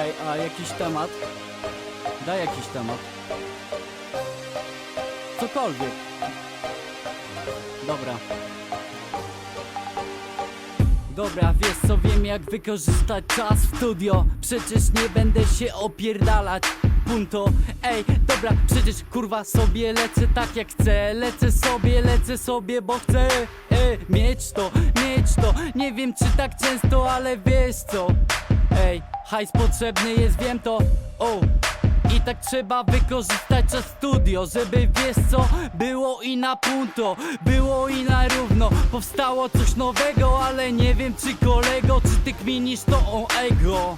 Ej, a jakiś temat? Daj jakiś temat. Cokolwiek. Dobra. Dobra, wiesz co, wiem jak wykorzystać czas w studio Przecież nie będę się opierdalać Punto, ej, dobra, przecież kurwa sobie lecę tak jak chcę Lecę sobie, lecę sobie, bo chcę ej, Mieć to, mieć to Nie wiem czy tak często, ale wiesz co Ej, hajs potrzebny jest, wiem to. O, i tak trzeba wykorzystać czas studio Żeby wiesz co, było i na punto Było i na równo. Powstało coś nowego, ale nie wiem czy kolego Czy ty kminisz to o ego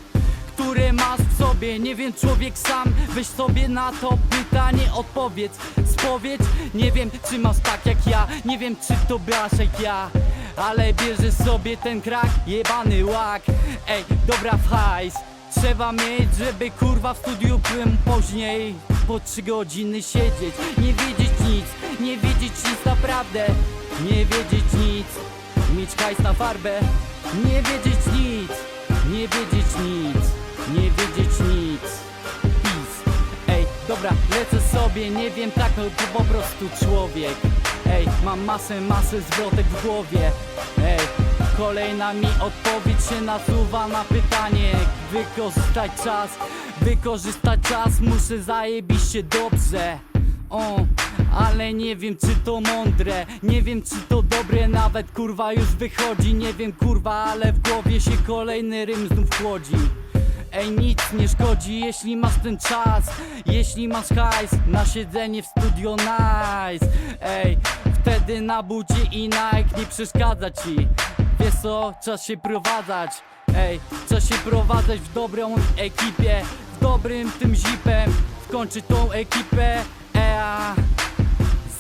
które masz w sobie. Nie wiem człowiek sam Weź sobie na to pytanie odpowiedz. Spowiedź Nie wiem czy masz tak jak ja. Nie wiem czy to brasz jak ja Ale bierzesz sobie ten krak Jebany łak. Ej, dobra w hajs. Trzeba mieć, żeby kurwa w studiu byłem później. Po trzy godziny siedzieć Nie wiedzieć nic, nie wiedzieć nic naprawdę. Nie wiedzieć nic. Mieć hajs na farbę. Nie wiedzieć nic Nie wiedzieć nic Nie wiedzieć nic. Ej, dobra, lecę sobie, nie wiem tak, no to po prostu człowiek Ej, mam masę, masę zwrotek w głowie. Ej, kolejna mi odpowiedź się nasuwa na pytanie. Wykorzystać czas, wykorzystać czas, muszę zajebiście dobrze. O, ale nie wiem czy to mądre. Nie wiem czy to dobre, nawet kurwa już wychodzi. Nie wiem kurwa, ale w głowie się kolejny rym znów chłodzi Ej, nic nie szkodzi, jeśli masz ten czas Jeśli masz hajs na siedzenie w studio nice. Ej, wtedy na budzie i Nike nie przeszkadza ci. Wiesz co, czas się prowadzać. Ej, czas się prowadzać w dobrą ekipie W dobrym tym zipem. Skończyć tą ekipę. Ea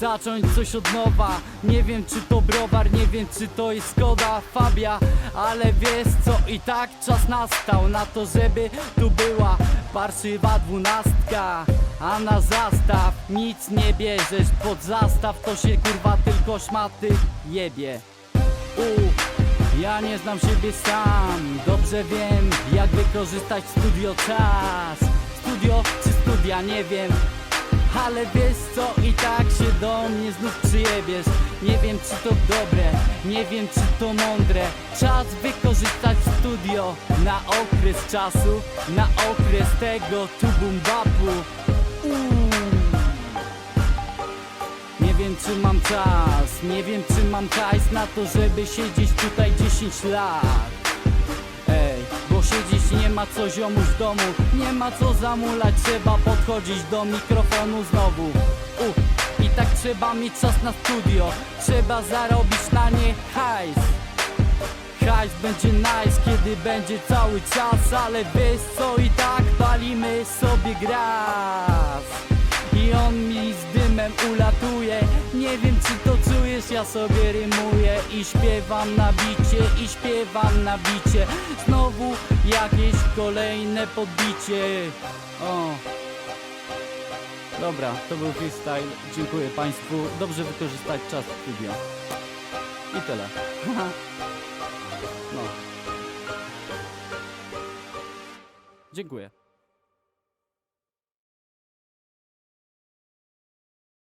Zacząć coś od nowa. Nie wiem czy to browar, nie wiem czy to jest Skoda Fabia Ale wiesz co i tak czas nastał Na to żeby tu była parszywa dwunastka. A na zastaw nic nie bierzesz Pod zastaw to się kurwa tylko szmaty jebie. U, ja nie znam siebie sam Dobrze wiem jak wykorzystać studio czas. Studio czy studia nie wiem ale wiesz co, i tak się do mnie znów przyjebiesz. Nie wiem czy to dobre, nie wiem czy to mądre. Czas wykorzystać studio na okres czasu Na okres tego tu bum bapu. Uuu. Nie wiem czy mam czas, nie wiem czy mam hajs na to, żeby siedzieć tutaj 10 lat siedzieć nie ma co ziomuś w domu. Nie ma co zamulać, trzeba podchodzić do mikrofonu znowu. U, I tak trzeba mieć czas na studio. Trzeba zarobić na nie hajs. Hajs będzie nice, kiedy będzie cały czas Ale wiesz co, i tak palimy sobie gras i on mi z dymem ulatuje ja sobie rymuję I śpiewam na bicie, i śpiewam na bicie. Znowu jakieś kolejne podbicie O. Dobra, to był freestyle. Dziękuję Państwu. Dobrze wykorzystać czas w studio I tyle. No. Dziękuję